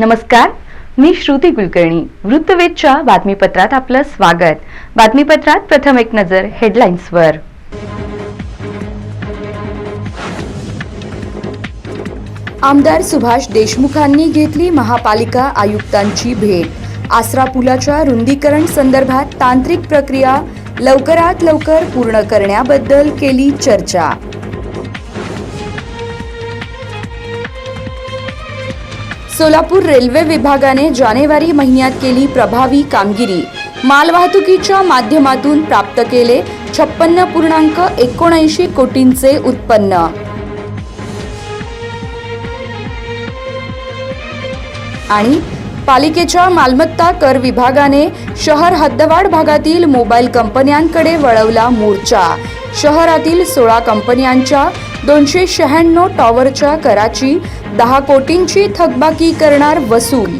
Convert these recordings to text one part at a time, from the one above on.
नमस्कार मी श्रुती कुलकर्णी वृत्तवेधच्या बातमीपत्रात आपलं स्वागत. बातमीपत्रात प्रथम एक नजर हेडलाईन्सवर आमदार सुभाष देशमुखांनी घेतली महापालिका आयुक्तांची भेट. आसरा पुलाच्या रुंदीकरण संदर्भात तांत्रिक प्रक्रिया लवकरात लवकर पूर्ण करण्याबद्दल केली चर्चा. सोलापूर रेल्वे विभागाने जानेवारी महिन्यात केली प्रभावी कामगिरी. मालवाहतुकीच्या माध्यमातून प्राप्त केले छप्पन्न पूर्णांक एकोणऐंशी कोटींचे उत्पन्न. आणि पालिकेच्या मालमत्ता कर विभागाने शहर हद्दवाढ भागातील मोबाईल कंपन्यांकडे वळवला मोर्चा. शहरातील सोळा कंपन्यांच्या दोनशे शहाण्णव टॉवरच्या कराची दहा कोटींची थकबाकी करणार वसूल.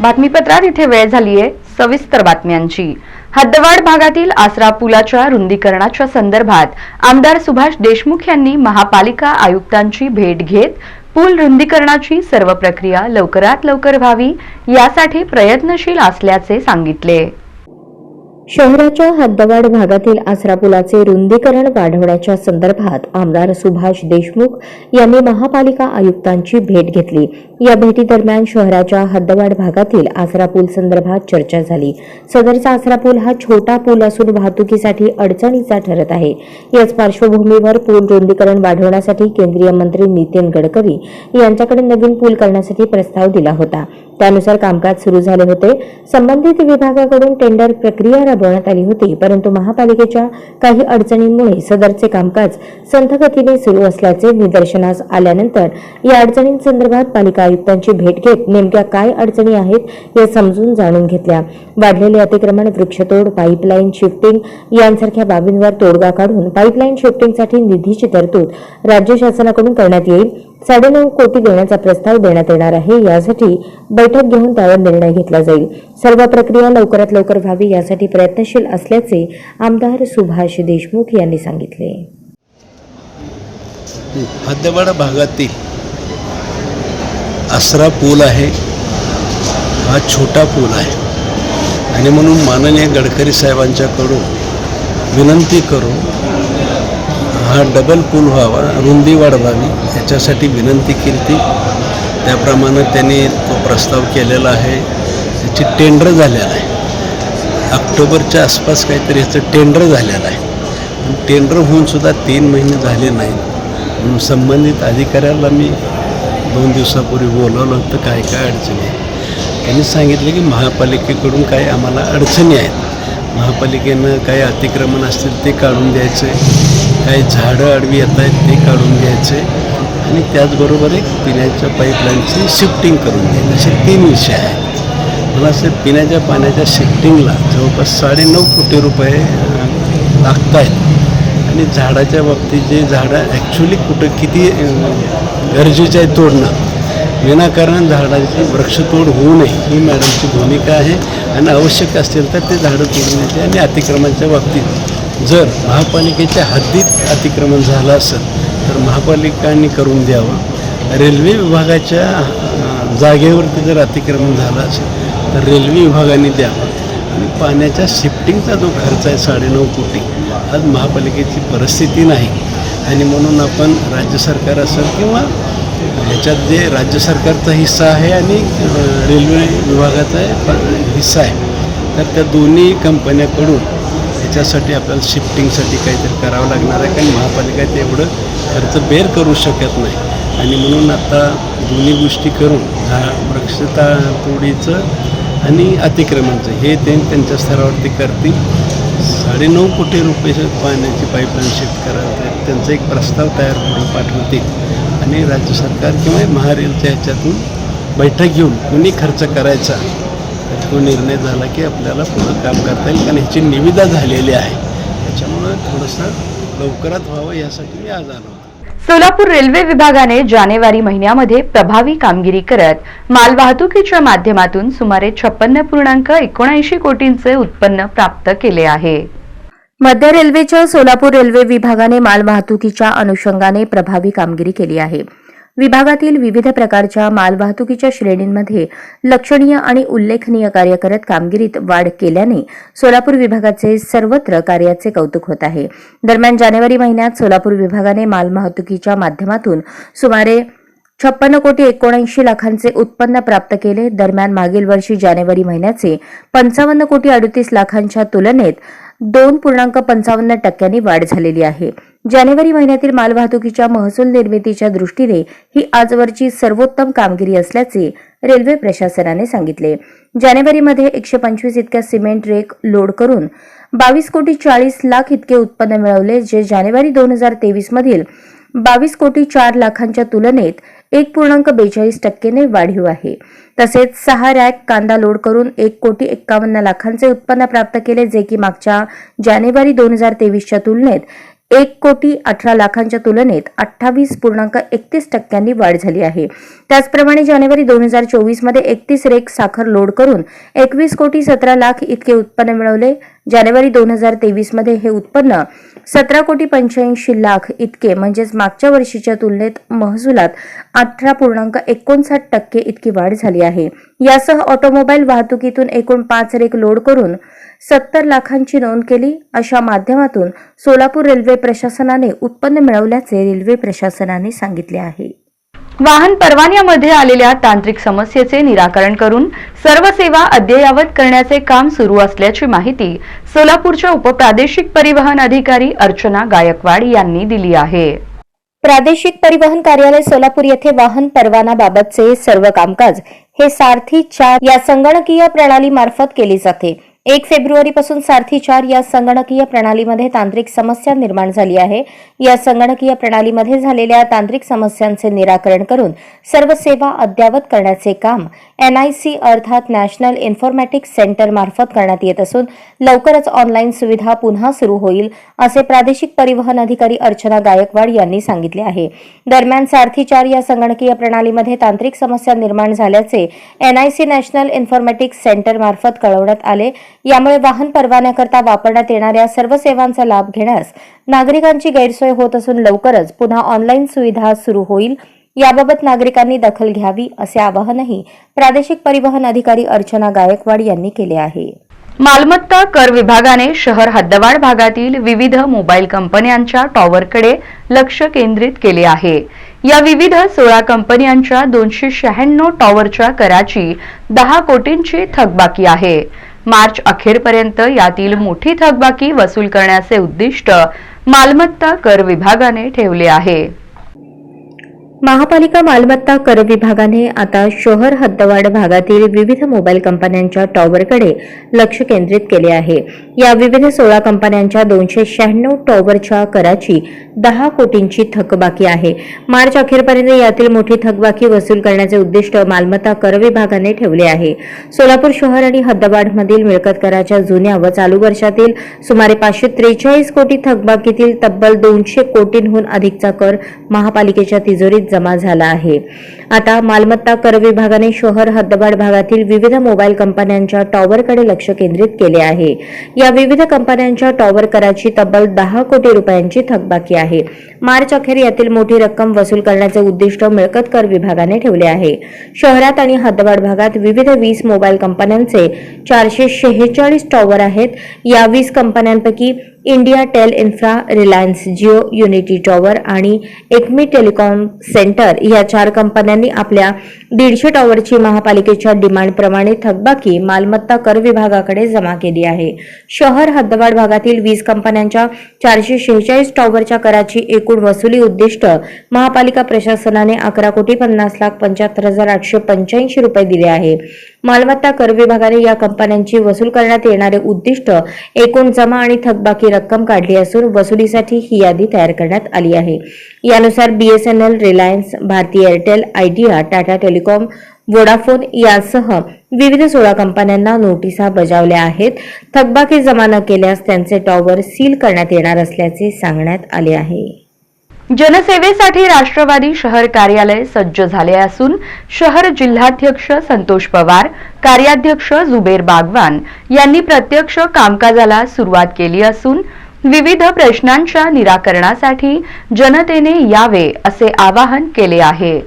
बातमीपत्रात इथे वेळ झालीये. सविस्तर बातम्यांची. हद्दवाड भागातील आसरा पुलाच्या रुंदीकरणाच्या संदर्भात आमदार सुभाष देशमुख यांनी महापालिका आयुक्तांची भेट घेत पूल रुंदीकरणाची सर्व प्रक्रिया लवकरात लवकर व्हावी यासाठी प्रयत्नशील असल्याचे सांगितले. शहराच्या हद्दवाड भागातील आसरा पुलाचे रुंदीकरण वाढवण्याच्या संदर्भात आमदार सुभाष देशमुख यांनी महापालिका आयुक्तांची भेट घेतली. या भेटीदरम्यान शहराच्या हद्दवाड भागातील आसरा पूल संदर्भात चर्चा झाली. सदरचा आसरा पूल हा छोटा पूल असून वाहतुकीसाठी अडचणीचा ठरत आहे. याच पार्श्वभूमीवर पूल रुंदीकरण वाढवण्यासाठी केंद्रीय मंत्री नितीन गडकरी यांच्याकडे नवीन पूल करण्यासाठी प्रस्ताव दिला होता. त्यानुसार कामकाज सुरू झाले होते. संबंधित विभागाकडून टेंडर प्रक्रिया राबवण्यात आली होती परंतु महापालिकेच्या काही अडचणींमुळे सदरचे कामकाज संथगतीने सुरू असल्याचे निदर्शनास आल्यानंतर या अडचणींसंदर्भात पालिका आयुक्तांची भेट घेत नेमक्या काय अडचणी आहेत या समजून जाणून घेतल्या. वाढलेले अतिक्रमण वृक्षतोड पाईपलाईन शिफ्टिंग यांसारख्या बाबींवर तोडगा काढून पाईपलाईन शिफ्टिंगसाठी निधीची तरतूद राज्य शासनाकडून करण्यात येईल. साडेनऊ कोटी देण्याचा प्रस्ताव देण्यात येणार आहे. यासाठी बैठक घेऊन त्यावर निर्णय घेतला जाईल. सर्व प्रक्रिया लवकरात लवकर व्हावी यासाठी प्रयत्नशील असल्याचे आमदार सुभाष देशमुख यांनी सांगितले. हद्दवाडा भागातील आसरा पूल आहे हा छोटा पूल आहे. आणि म्हणून माननीय गडकरी साहेबांच्याकडून विनंती करून हा डबल पूल व्हावा रुंदी वाढवावी याच्यासाठी विनंती केली ती. त्याप्रमाणे त्यांनी तो प्रस्ताव केलेला आहे. त्याची टेंडर झालेला आहे. ऑक्टोबरच्या आसपास काहीतरी ह्याचं टेंडर झालेलं आहे. टेंडर होऊन सुद्धा तीन महिने झाले नाहीत. संबंधित अधिकाऱ्याला मी दोन दिवसापूर्वी बोलावलं होतं काय काय अडचणी आहे त्यांनी सांगितलं की महापालिकेकडून काही आम्हाला अडचणी आहेत. महापालिकेनं काही अतिक्रमण असतील ते काढून द्यायचे काही झाडं आडवी येत आहेत ते काढून द्यायचे आणि त्याचबरोबर एक पिण्याच्या पाईपलाईनची शिफ्टिंग करून द्यायची. असे तीन विषय आहेत. मला असं पिण्याच्या पाण्याच्या शिफ्टिंगला जवळपास साडेनऊ कोटी रुपये लागत आहेत आणि झाडाच्या बाबतीत जे झाडं ॲक्च्युली कुठं किती गरजेचं आहे तोडणं. विनाकारण झाडाची वृक्षतोड होऊ नये ही मॅडमची भूमिका आहे. आणि आवश्यक असेल तर ते झाडं तोडण्याचे आणि अतिक्रमणाच्या बाबतीत जर महापालिकेच्या हद्दीत अतिक्रमण झालं असेल तर महापालिकांनी करून द्यावं. रेल्वे विभागाच्या जागेवरती जर अतिक्रमण झालं असेल तर रेल्वे विभागाने द्यावं. आणि पाण्याच्या शिफ्टिंगचा जो खर्च आहे साडेनऊ कोटी आज महापालिकेची परिस्थिती नाही. आणि म्हणून आपण राज्य सरकार असेल किंवा ह्याच्यात जे राज्य सरकारचा हिस्सा आहे आणि रेल्वे विभागाचा हिस्सा आहे तर त्या दोन्ही कंपन्याकडून ह्याच्यासाठी आपल्याला शिफ्टिंगसाठी काहीतरी करावं लागणार आहे. कारण महापालिका तेवढं खर्च बेर करू शकत नाही. आणि म्हणून आता दोन्ही गोष्टी करून झा वृक्षता तोडीचं आणि अतिक्रमणचं हे ते त्यांच्या स्तरावरती करतील. साडेनऊ कोटी रुपये पाण्याची पाईपलाईन शिफ्ट करायला त्यांचा एक प्रस्ताव तयार करून पाठवतील. आणि राज्य सरकार किंवा महारेलच्या ह्याच्यातून बैठक घेऊन कुणी खर्च करायचा तो निर्णय झाला की आपल्याला पुढं काम करता येईल. कारण ह्याची निविदा झालेली आहे. त्याच्यामुळं थोडंसं लवकरात व्हावं यासाठी मी आज आलो सोलापूर रेल्वे विभागाने जानेवारी महिन्यामध्ये प्रभावी कामगिरी करत मालवाहतुकीच्या माध्यमातून सुमारे छप्पन्न पूर्णांक एकोणऐंशी कोटींचे उत्पन्न प्राप्त केले आहे. मध्य रेल्वेच्या सोलापूर रेल्वे विभागाने मालवाहतुकीच्या अनुषंगाने प्रभावी कामगिरी केली आहे. विभागातील विविध प्रकारच्या मालवाहतुकीच्या श्रेणींमध्ये लक्षणीय आणि उल्लेखनीय कार्य करत कामगिरीत वाढ केल्याने सोलापूर विभागाचे सर्वत्र कार्याचे कौतुक होत आहे. दरम्यान जानेवारी महिन्यात सोलापूर विभागाने मालवाहतुकीच्या माध्यमातून सुमारे छप्पन्न कोटी एकोणऐंशी लाखांचे उत्पन्न प्राप्त केले. दरम्यान मागील वर्षी जानेवारी महिन्याचे पंचावन्न कोटी अडतीस लाखांच्या तुलनेत दोन पूर्णांक पंचावन्न टक्क्यांनी वाढ झालेली आहे. जानेवारी महिन्यातील मालवाहतुकीच्या महसूल निर्मितीच्या दृष्टीने ही आजवरची सर्वोत्तम कामगिरी असल्याचे रेल्वे प्रशासनाने सांगितले. जानेवारीमध्ये एकशे पंचवीस इतक्या सिमेंट रेक लोड करून बावीस कोटी चाळीस लाख इतके उत्पन्न मिळवले जे जानेवारी दोन हजार तेवीस मधील बावीस कोटी चार लाखांच्या तुलनेत एक पूर्णांक बेचाळीस टक्केने वाढीव आहे. तसेच सहा रॅक कांदा लोड करून एक कोटी एक्कावन्न लाखांचे उत्पन्न प्राप्त केले जे की मागच्या जानेवारी दोन हजार तेवीसच्या तुलनेत एक कोटी अठरा लाखांच्या तुलनेत अठ्ठावीस पूर्णांक एकतीस टक्क्यांनी वाढ झाली आहे. त्याचप्रमाणे जानेवारी दोन हजार चोवीसमध्ये एकतीस रेक साखर लोड करून एकवीस कोटी सतरा लाख इतके उत्पन्न मिळवले. जानेवारी दोन हजार तेवीसमध्ये हे उत्पन्न सतरा कोटी पंच्याऐंशी लाख इतके म्हणजेच मागच्या वर्षीच्या तुलनेत महसुलात अठरा पूर्णांक एकोणसाठ टक्के इतकी वाढ झाली आहे. यासह ऑटोमोबाईल वाहतुकीतून एकूण पाच रेक लोड करून सत्तर लाखांची नोंद केली. अशा माध्यमातून सोलापूर रेल्वे प्रशासनाने उत्पन्न मिळवल्याचे रेल्वे प्रशासनाने सांगितले आहे. वाहन परवान्यामध्ये आलेल्या तांत्रिक समस्येचे निराकरण करून सर्व सेवा अद्ययावत करण्याचे काम सुरू असल्याची माहिती सोलापूरच्या उपप्रादेशिक परिवहन अधिकारी अर्चना गायकवाड यांनी दिली आहे. प्रादेशिक परिवहन कार्यालय सोलापूर येथे वाहन परवानाबाबतचे सर्व कामकाज हे सारथी चार या संगणकीय प्रणालीमार्फत केले जाते. एक फेब्रुवारी पासून सारथी चार या संगणकीय प्रणालीमध्ये तांत्रिक समस्या निर्माण झाली आहे. या संगणकीय प्रणालीमध्ये झालेल्या तांत्रिक समस्यांचे निराकरण करून सर्व सेवा अद्ययावत करण्याचे काम एनआयसी अर्थात नॅशनल इन्फॉर्मॅटिक्स सेंटर मार्फत करण्यात येत असून लवकरच ऑनलाईन सुविधा पुन्हा सुरू होईल असे प्रादेशिक परिवहन अधिकारी अर्चना गायकवाड यांनी सांगितले आहे. दरम्यान सारथी चार या संगणकीय प्रणालीमध्ये तांत्रिक समस्या निर्माण झाल्याचे एनआयसी नॅशनल इन्फॉर्मॅटिक्स सेंटर मार्फत कळवण्यात आले. यामुळे वाहन परवान्याकरता वापरण्यात येणाऱ्या सर्व सेवांचा लाभ घेण्यास नागरिकांची गैरसोय होत असून लवकरच पुन्हा ऑनलाईन सुविधा सुरू होईल. याबाबत नागरिकांनी दखल घ्यावी असे आवाहनही प्रादेशिक परिवहन अधिकारी अर्चना गायकवाड यांनी केले आहे. मालमत्ता कर विभागाने शहर हद्दवाड भागातील विविध मोबाईल कंपन्यांच्या टॉवरकडे लक्ष केंद्रित केले आहे. या विविध सोळा कंपन्यांच्या दोनशे शहाण्णव टॉवरच्या कराची दहा कोटींची थकबाकी आहे. मार्च अखेरपर्यंत यातील मोठी थकबाकी वसूल करण्याचे उद्दिष्ट मालमत्ता कर विभागाने ठेवले आहे. महापालिका मालमत्ता कर विभागाने आता शहर हद्दवाड भागातील विविध मोबाईल कंपन्यांच्या टॉवरकडे लक्ष केंद्रित केले आहे. या विविध सोळा कंपन्यांच्या दोनशे शहाण्णव टॉवरच्या कराची दहा कोटींची थकबाकी आहे. मार्च अखेरपर्यंत यातील मोठी थकबाकी वसूल करण्याचे उद्दिष्ट मालमत्ता कर विभागाने ठेवले आहे. सोलापूर शहर आणि हद्दवाडमधील मिळकत कराच्या जुन्या व चालू वर्षातील सुमारे पाचशे त्रेचाळीस कोटी थकबाकीतील तब्बल दोनशे कोटींहून अधिकचा कर महापालिकेच्या तिजोरीत जमा झाला आहे. आता मालमत्ता कर विभागाने शहर हद्दबाड भागातील विविध मोबाईल कंपन्यांच्या टॉवरकडे लक्ष केंद्रित केले आहे. या विविध कंपन्यांच्या टॉवर कराची तब्बल दहा कोटी रुपयांची थकबाकी आहे. मार्च अखेर यातील मोठी रक्कम वसूल करण्याचे उद्दिष्ट मिळकत कर विभागाने ठेवले आहे. शहरात आणि हद्दबाड भागात विविध वीस मोबाईल कंपन्यांचे चारशे शेहेचाळीस टॉवर आहेत. या वीस कंपन्यांपैकी India Tel Infra Reliance Jio Unity tower आणि एकमी टेलिकॉम सेंटर या चार कंपन्यांनी आपल्या दीडशे टॉवरची महापालिकेच्या डिमांडप्रमाणे थकबाकी मालमत्ता कर विभागाकडे जमा केली आहे. शहर हद्दवाड भागातील वीज कंपन्यांच्या चारशे शेहेचाळीस टॉवरच्या कराची एकूण वसुली उद्दिष्ट महापालिका प्रशासनाने अकरा कोटी पन्नास लाख पंच्याहत्तर हजार आठशे पंच्याऐंशी रुपये दिले आहे. मालमत्ता कर विभागाने या कंपन्यांची वसूल करण्यात येणारे उद्दिष्ट एकूण जमा आणि थकबाकी रक्कम काढली असून वसुलीसाठी ही यादी तयार करण्यात आली आहे. यानुसार BSNL Reliance Bharti Airtel Idea Tata telecom Vodafone यासह विविध सोळा कंपन्यांना नोटिसा बजावल्या आहेत. थकबाकी जमा न केल्यास त्यांचे टॉवर सील करण्यात येणार असल्याचे सांगण्यात आले आहे. जनसेवेसाठी राष्ट्रवादी शहर कार्यालय सज्ज झाले असून शहर जिल्हाध्यक्ष संतोष पवार कार्याध्यक्ष जुबेर बागवान यांनी प्रत्यक्ष कामकाजाला सुरुवात केली असून विविध प्रश्नांच्या निराकरणासाठी जनतेने यावे असे आवाहन केले आहे.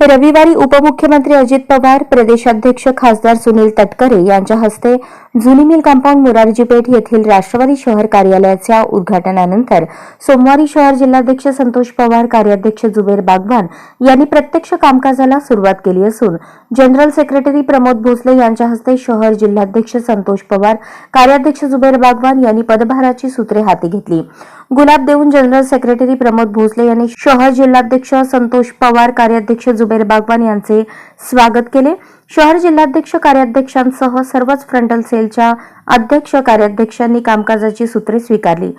रविवारी उपमुख्यमंत्री अजित पवार प्रदेशाध्यक्ष खासदार सुनील तटकरे यांच्या हस्ते जुनी मिल कंपाऊंड मोरारजी पेठ येथील राष्ट्रवादी शहर कार्यालयाच्या उद्घाटनानंतर सोमवारी शहर जिल्हाध्यक्ष संतोष पवार कार्याध्यक्ष जुबेर बागवान यांनी प्रत्यक्ष कामकाजाला सुरुवात केली असून जनरल सेक्रेटरी प्रमोद भोसले यांच्या हस्ते शहर जिल्हाध्यक्ष संतोष पवार कार्याध्यक्ष जुबेर बागवान यांनी पदभाराची सूत्रे हाती घेतली. गुलाब देऊन जनरल सेक्रेटरी प्रमोद भोसले यांनी शहर जिल्हाध्यक्ष संतोष पवार कार्याध्यक्ष जुबेर बागवान यांचे स्वागत केले. शहर जिल्हाध्यक्ष कार्याध्यक्षांसह सर्वच फ्रंटल सेलच्या अध्यक्ष कार्याध्यक्षांनी कामकाजाची सूत्रे स्वीकारली.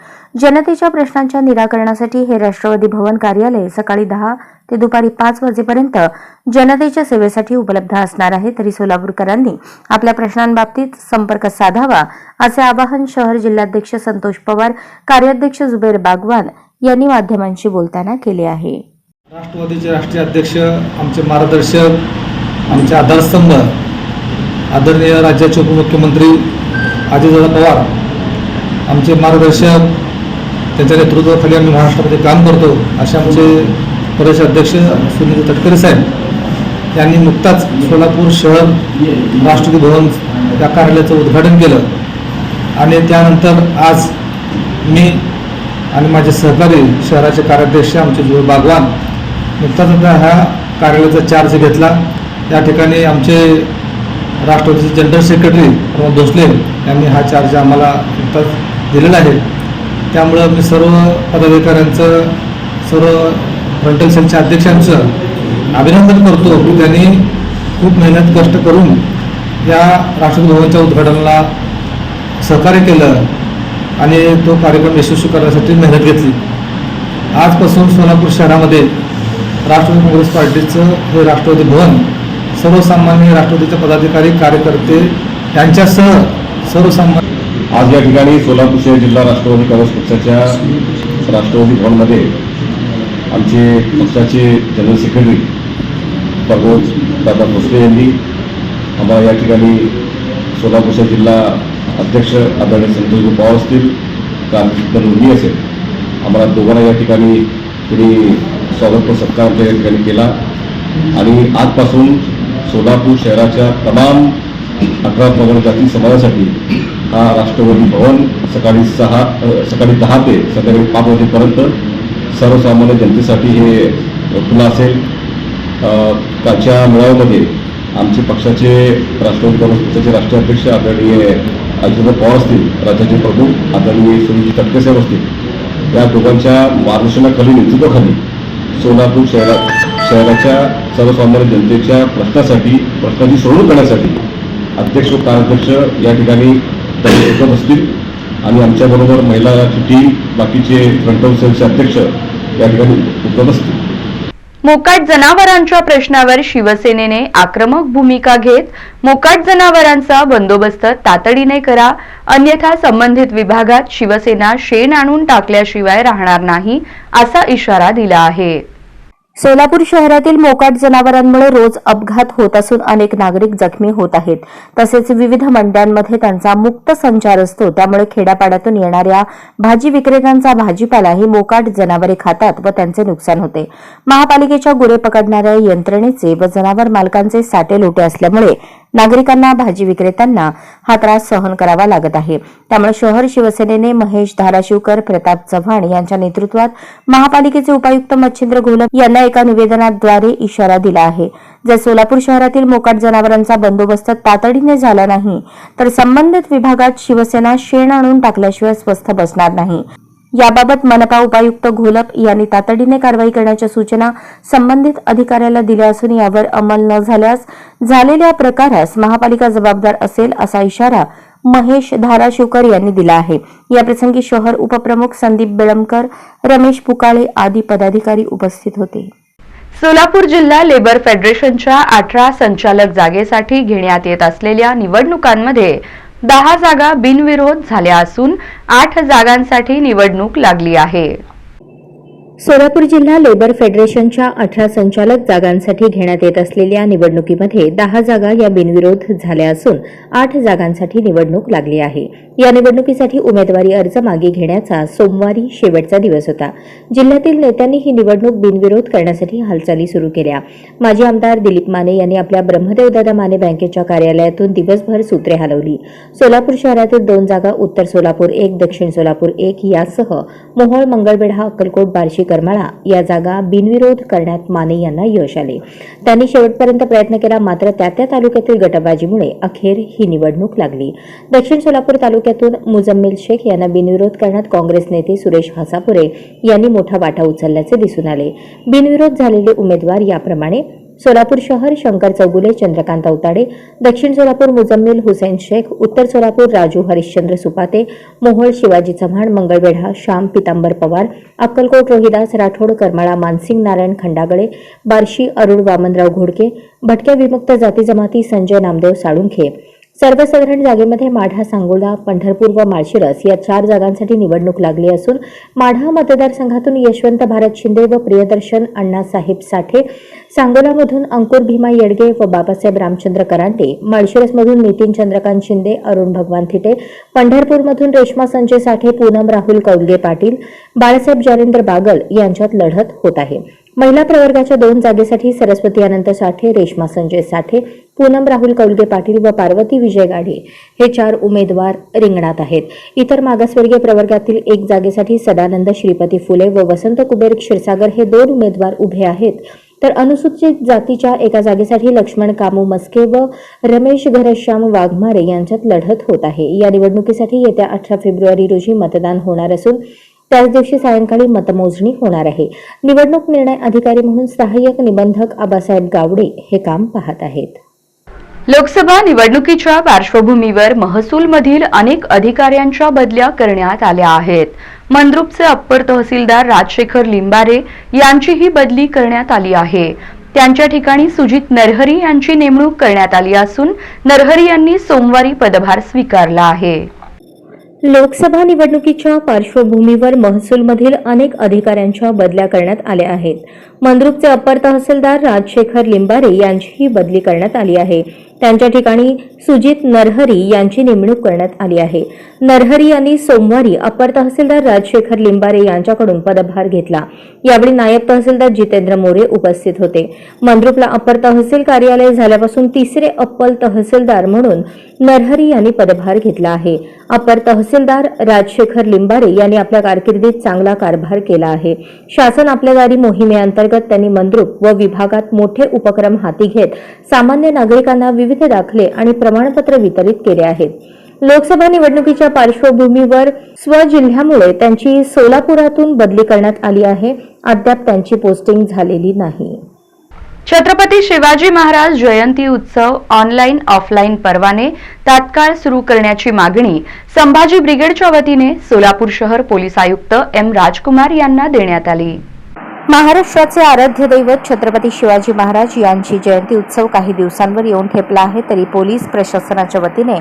जनतेच्या प्रश्नांच्या निराकरणासाठी हे राष्ट्रवादी भवन कार्यालय सकाळी दहा ते दुपारी पाच वाजेपर्यंत जनतेच्या सेवेसाठी उपलब्ध असणार आहे. तरी सोलापूरकरांनी आपल्या प्रश्नांबाबतीत संपर्क साधावा असे आवाहन शहर जिल्हाध्यक्ष संतोष पवार कार्याध्यक्ष जुबेर बागवान यांनी माध्यमांशी बोलताना केले आहे. राष्ट्रवादीचे राष्ट्रीय अध्यक्ष आमचे मार्गदर्शक आमचे आधारस्तंभ आदरणीय राज्याचे उपमुख्यमंत्री अजितदादा पवार आमचे मार्गदर्शक त्यांच्या नेतृत्वाखाली आम्ही महाराष्ट्रामध्ये काम करतो असे आमचे प्रदेश अध्यक्ष सुनील तटकरे साहेब. यांनी नुकताच सोलापूर शहर राष्ट्रपती भवन या कार्यालयाचं उद्घाटन केलं. आणि त्यानंतर आज मी आणि माझे सहकारी शहराचे कार्याध्यक्ष आमचे जुळ बागवान नुकताच आता ह्या कार्यालयाचा चार्ज घेतला. या ठिकाणी आमचे राष्ट्रवादीचे जनरल सेक्रेटरी प्रमोद भोसले यांनी हा चार्ज आम्हाला नुकताच दिलेला आहे. त्यामुळं मी सर्व पदाधिकाऱ्यांचं सर्व फ्रंटल सेलच्या अध्यक्षांचं अभिनंदन करतो की त्यांनी खूप मेहनत कष्ट करून या राष्ट्रपती भवनच्या उद्घाटनाला सहकार्य केलं आणि तो कार्यक्रम यशस्वी करण्यासाठी मेहनत घेतली. आजपासून सोलापूर शहरामध्ये राष्ट्रवादी काँग्रेस पार्टीचं हे राष्ट्रवादी भवन सर्वसामान्य राष्ट्रवादीचे पदाधिकारी कार्यकर्ते यांच्यासह सर्वसामान्य आज या ठिकाणी सोलापूर शहर जिल्हा राष्ट्रवादी काँग्रेस पक्षाच्या राष्ट्रवादी भवनमध्ये आमचे पक्षाचे जनरल सेक्रेटरी प्रमोद दादा भोसले यांनी आम्हाला या ठिकाणी सोलापूर शहर जिल्हा अध्यक्ष आदरणीय संतोष पवार असतील कार्तिक नोंदणी असेल आम्हाला दोघांना या ठिकाणी त्यांनी स्वागत व सत्कार आमच्या या ठिकाणी केला. आणि आजपासून सोलापूर शहराच्या तमाम अकरा प्रगण जाती समाजासाठी हा राष्ट्रवादी भवन सकाळी सहा सकाळी दहा ते सकाळी पाच वाजेपर्यंत सर्वसामान्य जनतेसाठी हे खुलं असेल. त्याच्या कालच्या मेळाव्यामध्ये आमचे पक्षाचे राष्ट्रवादी काँग्रेस पक्षाचे राष्ट्रीय अध्यक्ष आदरणीय अजित पवार असतील राज्याचे प्रमुख आदरणीय सुनील तटके साहेब असतील या दोघांच्या मार्गदर्शनाखाली नेतृत्वाखाली सोलापूर शहरात शहराच्या सर्वसामान्य जनतेच्या प्रश्नासाठी प्रश्नाची सोडवणूक करण्यासाठी अध्यक्ष व कार्याध्यक्ष या ठिकाणी उपलब्ध असतील. आणि आमच्याबरोबर महिलाची टीम बाकीचे फ्रंटल सेलचे अध्यक्ष या ठिकाणी उपलब्ध असतील. मोकाट जनावरांच्या प्रश्नावर शिवसेनेने आक्रमक भूमिका घेत मोकाट जनावरांचा बंदोबस्त तातडीने करा अन्यथा संबंधित विभागात शिवसेना शेण आणून टाकल्याशिवाय राहणार नाही असा इशारा दिला आहे. सोलापूर शहरातील मोकाट जनावरांमुळे रोज अपघात होत असून अनेक नागरिक जखमी होत आहेत. तसेच विविध मंड्यांमध्ये त्यांचा मुक्त संचार असतो. त्यामुळे खेड्यापाड्यातून येणाऱ्या भाजी विक्रेत्यांचा भाजीपाला ही मोकाट जनावरे खातात व त्यांचे नुकसान होते. महापालिकेच्या गुरे पकडणाऱ्या यंत्रणेचे व जनावर मालकांचे साटे लोटे असल्यामुळे नागरिकांना भाजी विक्रेत्यांना हा त्रास सहन करावा लागत आहे. त्यामुळे शहर शिवसेनेने महेश धाराशिवकर प्रताप चव्हाण यांच्या नेतृत्वात महापालिकेचे उपायुक्त मच्छिंद्र घोलप यांना एका निवेदनाद्वारे इशारा दिला आहे. जर सोलापूर शहरातील मोकाट जनावरांचा बंदोबस्त तातडीने झाला नाही तर संबंधित विभागात शिवसेना शेण आणून टाकल्याशिवाय स्वस्थ बसणार नाही. याबाबत मनपा उपायुक्त घोलप यांनी तातडीने कारवाई करण्याच्या सूचना संबंधित अधिकाऱ्याला दिल्या असून यावर अंमल न झाल्यास झालेल्या प्रकारास महापालिका जबाबदार असेल असा इशारा महेश धाराशिवकर यांनी दिला आहे. याप्रसंगी शहर उपप्रमुख संदीप बेळमकर रमेश पुकाळे आदी पदाधिकारी उपस्थित होते. सोलापूर जिल्हा लेबर फेडरेशनच्या अठरा संचालक जागेसाठी घेण्यात येत असलेल्या निवडणुकांमध्ये दहा जागा बिनविरोध झाल्या असून आठ जागांसाठी निवडणूक लागली आहे. सोलापूर जिल्हा लेबर फेडरेशनच्या अठरा संचालक जागांसाठी घेण्यात येत असलेल्या निवडणुकीमध्ये दहा जागा या बिनविरोध झाल्या असून आठ जागांसाठी निवडणूक लागली आहे. या निवडणुकीसाठी उमेदवारी अर्ज मागे घेण्याचा सोमवारी शेवटचा दिवस होता. जिल्ह्यातील नेत्यांनी ही निवडणूक बिनविरोध करण्यासाठी हालचाली सुरू केल्या. माजी आमदार दिलीप माने यांनी आपल्या ब्रह्मदेवदादा माने बँकेच्या कार्यालयातून दिवसभर सूत्रे हलवली. सोलापूर शहरातील दोन जागा उत्तर सोलापूर एक दक्षिण सोलापूर एक यासह मोहोळ मंगळवेढा अक्कलकोट बार्शी करमाळा या जागा बिनविरोध करण्यात माने यांना यश आले. त्यांनी शेवटपर्यंत प्रयत्न केला मात्र त्या त्या तालुक्यातील गटबाजीमुळे अखेर ही निवडणूक लागली. दक्षिण सोलापूर तालुक्यात तालुक्यातून मुजम्मिल शेख यांना बिनविरोध करण्यात काँग्रेस नेते सुरेश भासापुरे यांनी मोठा वाटा उचलल्याचे दिसून आले. बिनविरोध झालेले उमेदवार याप्रमाणे सोलापूर शहर शंकर चौगुले चंद्रकांत अवताडे दक्षिण सोलापूर मुजम्मिल हुसेन शेख उत्तर सोलापूर राजू हरिश्चंद्र सुपाते मोहोळ शिवाजी चव्हाण मंगळवेढा श्याम पितांबर पवार अक्कलकोट रोहिदास राठोड करमाळा मानसिंग नारायण खंडागळे बार्शी अरुण वामनराव घोडके भटक्या विमुक्त जाती जमाती संजय नामदेव साळुंखे. सर्वसाधारण जागेमध्ये माढा सांगोला पंढरपूर व माळशिरस या चार जागांसाठी निवडणूक लागली असून माढा मतदारसंघातून यशवंत भारत शिंदे व प्रियदर्शन अण्णासाहेब साठे सांगोलामधून अंकुर भीमा येडगे व बाबासाहेब रामचंद्र करांडे माळशिरसमधून नितीन चंद्रकांत शिंदे अरुण भगवान थिटे पंढरपूरमधून रेश्मा संजय साठे पूनम राहुल कौलगे पाटील बाळासाहेब जारेंद्र बागल यांच्यात लढत होत आहे. महिला प्रवर्गाच्या दोन जागेसाठी सरस्वती अनंत साठे रेश्मा संजय साठे पूनम राहुल कौलगे पाटील व पार्वती विजय गाढे हे चार उमेदवार रिंगणात आहेत. इतर मागासवर्गीय प्रवर्गातील एक जागेसाठी सदानंद श्रीपती फुले व वसंत कुबेर क्षीरसागर हे दोन उमेदवार उभे आहेत. तर अनुसूचित जातीच्या एका जागेसाठी लक्ष्मण कामू मस्के व रमेश घरश्याम वाघमारे यांच्यात लढत होत आहे. या निवडणुकीसाठी येत्या अठरा फेब्रुवारी रोजी मतदान होणार असून त्याच दिवशी सायंकाळी मतमोजणी होणार आहे. निवडणूक निर्णय अधिकारी म्हणून सहाय्यक निबंधक आबासाहेब गावडे हे काम पाहत आहेत. लोकसभा निवडणुकीच्या पार्श्वभूमीवर महसूलमधील अनेक अधिकाऱ्यांच्या बदल्या करण्यात आल्या आहेत. मंद्रुपचे अप्पर तहसीलदार राजशेखर लिंबारे यांचीही बदली करण्यात आली आहे. त्यांच्या ठिकाणी सुजित नरहरी यांची नेमणूक करण्यात आली असून नरहरी यांनी सोमवारी पदभार स्वीकारला आहे. लोकसभा निवडणुकीच्या पार्श्वभूमीवर महसूलमधील अनेक अधिकाऱ्यांच्या बदल्या करण्यात आल्या आहेत. मंद्रुपचे अप्पर तहसीलदार राजशेखर लिंबारे यांचीही बदली करण्यात आली आहे. त्यांच्या ठिकाणी सुजित नरहरी यांची नेमणूक करण्यात आली आहे. नरहरी यांनी सोमवारी अप्पर तहसीलदार राजशेखर लिंबारे यांच्याकडून पदभार घेतला. यावेळी नायब तहसीलदार जितेंद्र मोरे उपस्थित होते. मंद्रुपला अप्पर तहसील कार्यालय झाल्यापासून तिसरे अप्पल तहसीलदार म्हणून नरहरी यांनी पदभार घेतला आहे. अपर तहसीलदार राजशेखर लिंबारे यांनी आपल्या कारकिर्दीत चांगला कारभार केला आहे. शासन आपल्या दारी मोहिमेअंतर्गत त्यांनी मंद्रुप व विभागात मोठे उपक्रम हाती घेत सामान्य नागरिकांना विविध दाखले आणि प्रमाणपत्र वितरित केले आहेत लोकसभा निवडणुकीच्या पार्श्वभूमीवर स्वजिल्ह्यामुळे त्यांची सोलापुरातून बदली करण्यात आली आहे. अद्याप त्यांची पोस्टिंग झालेली नाही. छत्रपती शिवाजी महाराज जयंती उत्सव ऑनलाईन ऑफलाईन परवाने तात्काळ सुरू करण्याची मागणी संभाजी ब्रिगेडच्या वतीने सोलापूर शहर पोलीस आयुक्त एम राजकुमार यांना देण्यात आली. महाराष्ट्राचे आराध्य दैवत छत्रपती शिवाजी महाराज यांची जयंती उत्सव काही दिवसांवर येऊन ठेपला आहे तरी पोलीस प्रशासनाच्या वतीने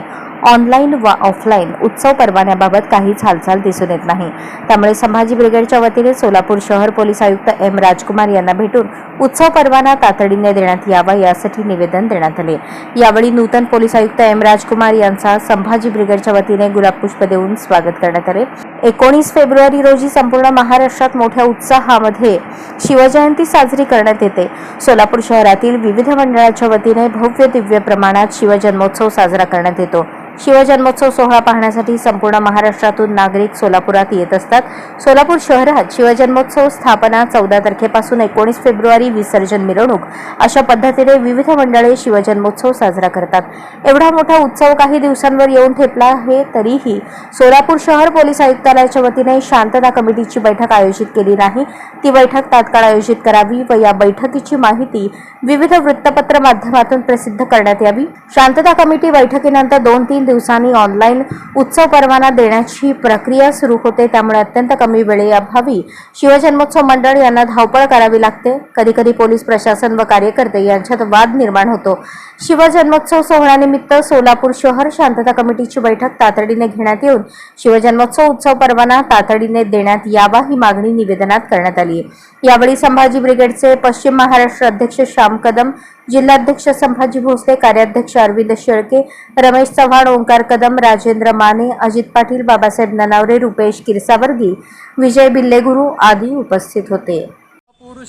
ऑनलाईन व ऑफलाईन उत्सव परवान्याबाबत काहीच हालचाल दिसून येत नाही. त्यामुळे संभाजी ब्रिगेडच्या वतीने सोलापूर शहर पोलीस आयुक्त एम राजकुमार यांना भेटून उत्सव परवाना तातडीने देण्यात यावा यासाठी निवेदन देण्यात आले. यावेळी नूतन पोलीस आयुक्त एम राजकुमार यांचा संभाजी ब्रिगेडच्या वतीने गुलाबपुष्प देऊन स्वागत करण्यात आले. एकोणीस फेब्रुवारी रोजी संपूर्ण महाराष्ट्रात मोठ्या उत्साहामध्ये शिवजयंती साजरी करण्यात येते. सोलापूर शहरातील विविध मंडळाच्या वतीने भव्य दिव्य प्रमाणात शिवजन्मोत्सव साजरा करण्यात येतो. शिवजन्मोत्सव सोहळा पाहण्यासाठी संपूर्ण महाराष्ट्रातून नागरिक सोलापुरात येत असतात. सोलापूर शहरात शिवजन्मोत्सव स्थापना चौदा तारखेपासून एकोणीस फेब्रुवारी विसर्जन मिरवणूक अशा पद्धतीने विविध मंडळे शिवजन्मोत्सव साजरा करतात. एवढा मोठा उत्सव काही दिवसांवर येऊन ठेपला आहे तरीही सोलापूर शहर पोलीस आयुक्तालयाच्या वतीने शांतता कमिटीची बैठक आयोजित केली नाही. ती बैठक तात्काळ आयोजित करावी व या बैठकीची माहिती विविध वृत्तपत्र माध्यमातून प्रसिद्ध करण्यात यावी. शांतता कमिटी बैठकीनंतर दोन तीन दिवसांनी ऑनलाईन उत्सव परवाना देण्याची प्रक्रिया सुरू होते. त्यामुळे अत्यंत कमी वेळेअभावी शिवजन्मोत्सव मंडळ यांना धावपळ करावी लागते. कधी कधी पोलीस प्रशासन व कार्यकर्ते यांच्यात वाद निर्माण होतो. शिवजन्मोत्सव सोहळ्यानिमित्त सोलापूर शहर शांतता कमिटीची बैठक तातडीने घेण्यात येऊन शिवजन्मोत्सव उत्सव परवाना तातडीने देण्यात यावा ही मागणी निवेदनात करण्यात आली. यावेळी संभाजी ब्रिगेडचे पश्चिम महाराष्ट्र अध्यक्ष श्याम कदम जिल्हाध्यक्ष संभाजी भोसले कार्याध्यक्ष अरविंद शेळके रमेश चव्हाण ओंकार कदम राजेंद्र माने अजित पाटील बाबासाहेब ननावरे रुपेश किरसावर्गी विजय बिल्लेगुरू आदी उपस्थित होते.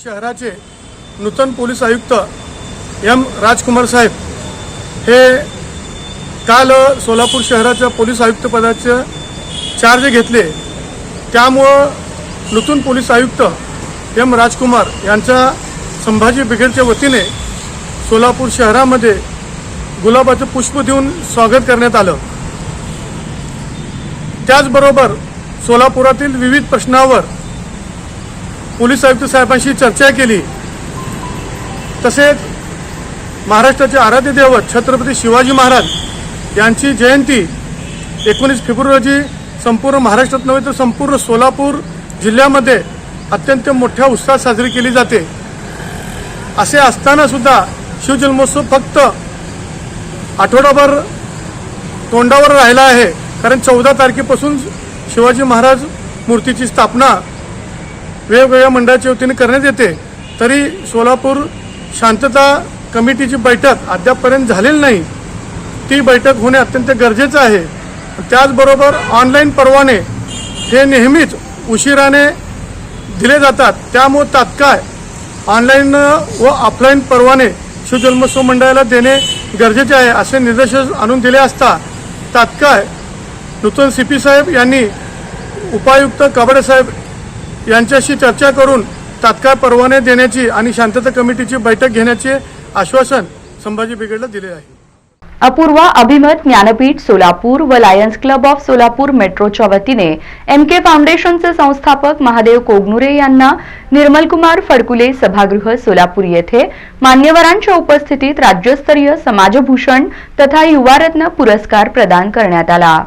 शहराचे नूतन पोलीस आयुक्त एम राजकुमार साहेब हे काल सोलापूर शहराच्या पोलीस आयुक्तपदाचे चार्ज घेतले. त्यामुळं नूतन पोलीस आयुक्त एम राजकुमार यांच्या संभाजी ब्रिगेडच्या वतीने सोलापूर शहरामध्ये गुलाबाचं पुष्प देऊन स्वागत करण्यात आलं. त्याचबरोबर सोलापुरातील विविध प्रश्नावर पोलीस आयुक्त साहेबांशी चर्चा केली. तसेच महाराष्ट्राचे आराध्य दैवत छत्रपती शिवाजी महाराज यांची जयंती एकोणीस फेब्रुवारी संपूर्ण महाराष्ट्रात नव्हे तर संपूर्ण सोलापूर जिल्ह्यामध्ये अत्यंत मोठ्या उत्साहात साजरी केली जाते. असे असताना सुद्धा शिवजन्मोत्सव फक्त आठवडाभर तोंडावर राहिला आहे. कारण चौदा तारखेपासून शिवाजी महाराज मूर्तीची स्थापना वेगवेगळ्या मंडळाच्या वतीने करण्यात येते. तरी सोलापूर शांतता कमिटीची बैठक अद्यापपर्यंत झालेली नाही. ती बैठक होणे अत्यंत गरजेचं आहे. त्याचबरोबर ऑनलाईन परवाने हे नेहमीच उशिराने दिले जातात. त्यामुळे तात्काळ ऑनलाईन व ऑफलाईन परवाने शिवजन्मोत्सव मंडळाला देणे गरजेचे आहे असे निर्देश आणून दिले असता तात्काळ नूतन सी पी साहेब यांनी उपायुक्त काबडे साहेब यांच्याशी चर्चा करून तात्काळ परवाने देण्याची आणि शांतता कमिटीची बैठक घेण्याचे आश्वासन संभाजी ब्रिगेडला दिले आहे. अपूर्वा अभिमत ज्ञानपीठ सोलापूर व लायन्स क्लब ऑफ सोलापूर मेट्रोच्या वतीने एम के फाउंडेशनचे संस्थापक महादेव कोगनुरे यांना निर्मलकुमार फडकुले सभागृह सोलापूर येथे मान्यवरांच्या उपस्थितीत राज्यस्तरीय समाजभूषण तथा युवारत्न पुरस्कार प्रदान करण्यात आला.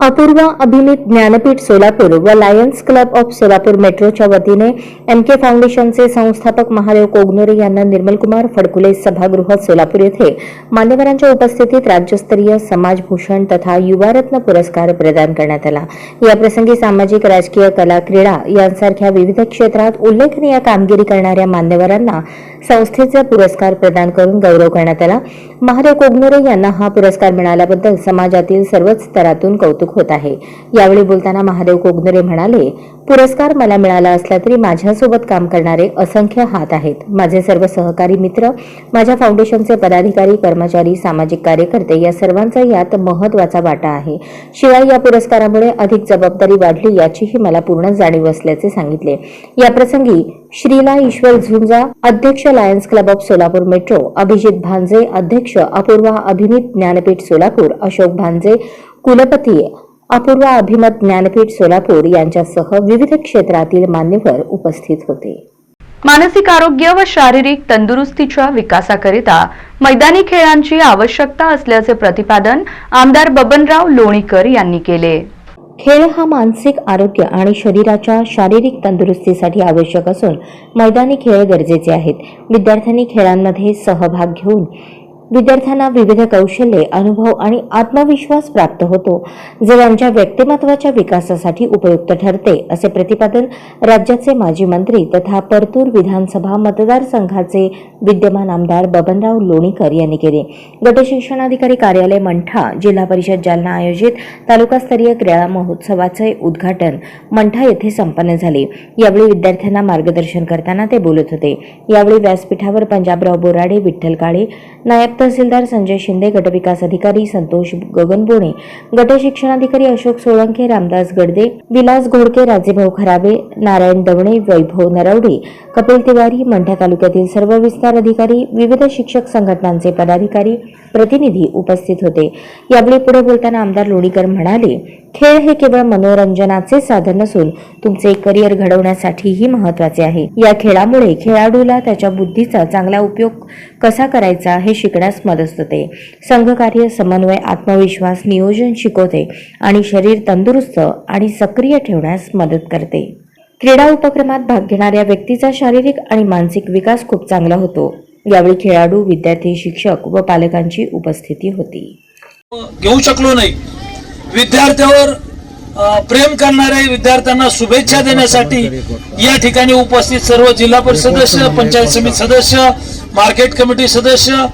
अपूर्व अभिनीत ज्ञानपीठ सोलापूर व लायन्स क्लब ऑफ सोलापूर मेट्रोच्या वतीने एम के फाउंडेशनचे संस्थापक महादेव कोगनोरे यांना निर्मलकुमार फडकुले सभागृह सोलापूर येथे मान्यवरांच्या उपस्थितीत राज्यस्तरीय समाजभूषण तथा युवारत्न पुरस्कार प्रदान करण्यात आला. याप्रसंगी सामाजिक राजकीय कला क्रीडा यांसारख्या विविध क्षेत्रात उल्लेखनीय कामगिरी करणाऱ्या मान्यवरांना संस्थेचे पुरस्कार प्रदान करून गौरव करण्यात आला. महादेव कोगनोरे यांना हा पुरस्कार मिळाल्याबद्दल समाजातील सर्वच स्तरातून कौतुक होत आहे. यावेळी बोलताना महादेव कोगनोरे म्हणाले पुरस्कार मला मिळाला असला तरी माझ्यासोबत काम करणारे असंख्य हात आहेत. माझे सर्व सहकारी मित्र माझ्या फाउंडेशनचे पदाधिकारी कर्मचारी सामाजिक कार्यकर्ते या सर्वांचा यात महत्त्वाचा वाटा आहे. शिवाय या पुरस्कारामुळे अधिक जबाबदारी वाढली याचीही मला पूर्ण जाणीव असल्याचे सांगितले. याप्रसंगी श्रीला ईश्वर झुंजा अध्यक्ष Lions Club of Solapur metro Abhijit Bhanje अध्यक्ष अपूर्वा अभिमित ज्ञानपीठ सोलापूर अशोक भांजे कुलपती अपूर्वा अभिमत ज्ञानपीठ सोलापूर यांच्यासह विविध क्षेत्रातील मान्यवर उपस्थित होते. मानसिक आरोग्य व शारीरिक तंदुरुस्तीच्या विकासाकरिता मैदानी खेळांची आवश्यकता असल्याचे प्रतिपादन आमदार बबनराव लोणीकर यांनी केले. खेळ हा मानसिक आरोग्य आणि शरीराच्या शारीरिक तंदुरुस्तीसाठी आवश्यक असून मैदानी खेळ गरजेचे आहेत. विद्यार्थ्यांनी खेळांमध्ये सहभाग घेऊन विद्यार्थ्यांना विविध कौशल्ये अनुभव आणि आत्मविश्वास प्राप्त होतो जे त्यांच्या व्यक्तिमत्वाच्या विकासासाठी उपयुक्त ठरते असे प्रतिपादन राज्याचे माजी मंत्री तथा परतूर विधानसभा मतदारसंघाचे विद्यमान आमदार बबनराव लोणीकर यांनी केले. गटशिक्षणाधिकारी कार्यालय मंठा जिल्हा परिषद जालना आयोजित तालुकास्तरीय क्रीडा महोत्सवाचे उद्घाटन मंठा येथे संपन्न झाले. यावेळी विद्यार्थ्यांना मार्गदर्शन करताना ते बोलत होते. यावेळी व्यासपीठावर पंजाबराव बोराडे विठ्ठल काळे नायब तहसीलदार संजय शिंदे गटविकास अधिकारी संतोष गगनबोणे गट शिक्षणाधिकारी अशोक सोळंके रामदास गडदे विलास घोडके राजेभाऊ खराबे नारायण दवणे वैभव नरवडे कपिल तिवारी मंठा तालुक्यातील सर्व विस्तार अधिकारी विविध शिक्षक संघटनांचे पदाधिकारी प्रतिनिधी उपस्थित होते. यावेळी पुढे बोलताना आमदार लोणीकर म्हणाले खेळ हे केवळ मनोरंजनाचे साधन नसून तुमचे करिअर घडवण्यासाठीही महत्त्वाचे आहे. या खेळामुळे खेळाडूला त्याच्या बुद्धीचा चांगला उपयोग कसा करायचा हे शिकण्यास मदत होते. संघकार्य समन्वय आत्मविश्वास नियोजन शिकवते आणि शरीर तंदुरुस्त आणि सक्रिय ठेवण्यास मदत करते. क्रीडा उपक्रमात भाग घेणाऱ्या व्यक्तीचा शारीरिक आणि मानसिक विकास खूप चांगला होतो. यावेळी खेळाडू विद्यार्थी शिक्षक व पालकांची उपस्थिती होती. घेऊ शकलो नाही. विद्यार्थ्यावर प्रेम करणाऱ्या विद्यार्थ्यांना शुभेच्छा देण्यासाठी या ठिकाणी उपस्थित सर्व जिल्हा परिषद सदस्य पंचायत समिती सदस्य मार्केट कमिटी सदस्य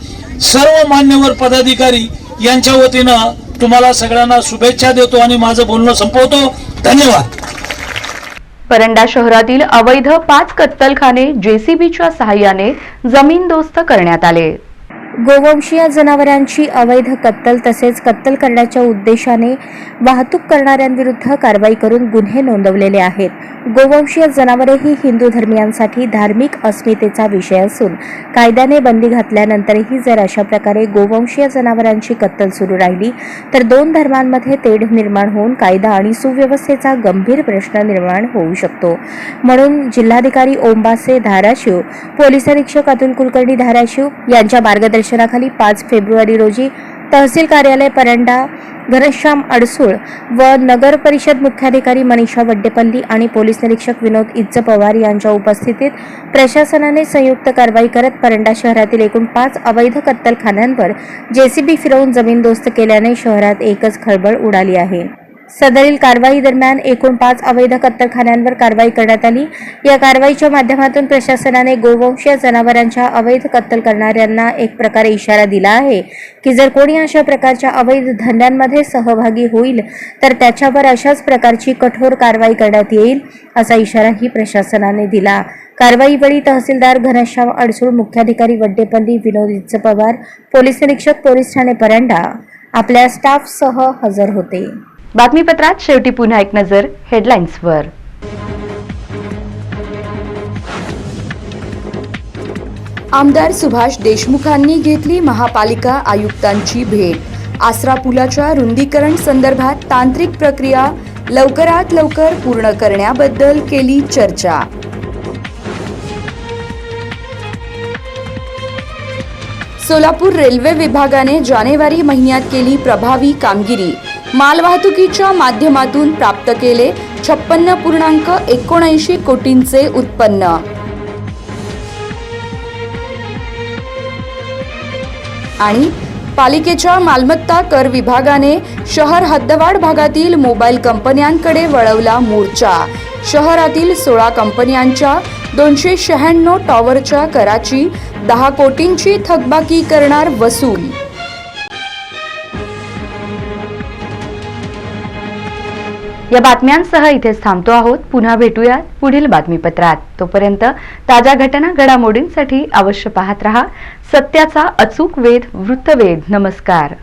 सर्व मान्यवर पदाधिकारी यांच्या वतीनं तुम्हाला सगळ्यांना शुभेच्छा देतो आणि माझं बोलणं संपवतो. धन्यवाद. परंडा शहरातील अवैध पाच कत्तलखाने जेसीबीच्या सहाय्याने जमीनदोस्त करण्यात आले. गोवंशीय जनावरांची अवैध कत्तल तसेच कत्तल करण्याच्या उद्देशाने वाहतूक करणाऱ्यांविरुद्ध कारवाई करून गुन्हे नोंदवलेले आहेत. गोवंशीय जनावरे ही हिंदू धर्मियांसाठी धार्मिक अस्मितेचा विषय असून कायद्याने बंदी घातल्यानंतरही जर अशा प्रकारे गोवंशीय जनावरांची कत्तल सुरू राहिली तर दोन धर्मांमध्ये तेढ निर्माण होऊन कायदा आणि सुव्यवस्थेचा गंभीर प्रश्न निर्माण होऊ शकतो. म्हणून जिल्हाधिकारी ओंबासे धाराशिव पोलीस अधीक्षक अतुल कुलकर्णी धाराशिव यांच्या मार्गदर्शन मार्गदर्शनाखाली पाच फेब्रुवारी रोजी तहसील कार्यालय परंडा घनश्याम अडसूळ व नगर परिषद मुख्याधिकारी मनीषा वड्डेपल्ली आणि पोलीस निरीक्षक विनोद इज्ज पवार यांच्या उपस्थितीत प्रशासनाने संयुक्त कारवाई करत परंडा शहरातील एकूण पाच अवैध कत्तलखान्यांवर जेसीबी फिरवून जमीनदोस्त केल्याने शहरात एकच खळबळ उडाली आहे. सदरील कारवाई दरम्यान एकूण पाच अवैध कत्तलखान्यांवर कारवाई करण्यात आली. या कारवाईच्या माध्यमातून प्रशासनाने गोवंशीय जनावरांच्या अवैध कत्तल करणाऱ्यांना एक प्रकारे इशारा दिला आहे की जर कोणी अशा प्रकारच्या अवैध धंद्यांमध्ये सहभागी होईल तर त्याच्यावर अशाच प्रकारची कठोर कारवाई करण्यात येईल असा इशाराही प्रशासनाने दिला. कारवाईवेळी तहसीलदार घनश्याम अडसूळ मुख्याधिकारी वड्डेपल्ली विनोद पवार पोलीस निरीक्षक पोलीस ठाणे परंडा. आपल्या स्टाफसह हजर होते. बातमीपत्रात शेवटी पुन्हा एक नजर हेडलाईन्सवर आमदार सुभाष देशमुखांनी घेतली महापालिका आयुक्तांची भेट. आसरा पुलाच्या रुंदीकरण संदर्भात तांत्रिक प्रक्रिया लवकरात लवकर पूर्ण करण्याबद्दल केली चर्चा. सोलापूर रेल्वे विभागाने जानेवारी महिन्यात केली प्रभावी कामगिरी. मालवाहतुकीच्या माध्यमातून प्राप्त केले छप्पन्न पूर्णांक एकोणऐंशी कोटींचे उत्पन्न. आणि पालिकेच्या मालमत्ता कर विभागाने शहर हद्दवाढ भागातील मोबाईल कंपन्यांकडे वळवला मोर्चा. शहरातील सोळा कंपन्यांच्या दोनशे शहाण्णव टॉवरच्या कराची दहा कोटींची थकबाकी करणार वसूल. या बातम्यांसह इथेच थांबतो आहोत. पुन्हा भेटूया पुढील बातमीपत्रात. तोपर्यंत ताज्या घटना घडामोडींसाठी अवश्य पाहत रहा. सत्याचा अचूक वेध वृत्तवेध. नमस्कार.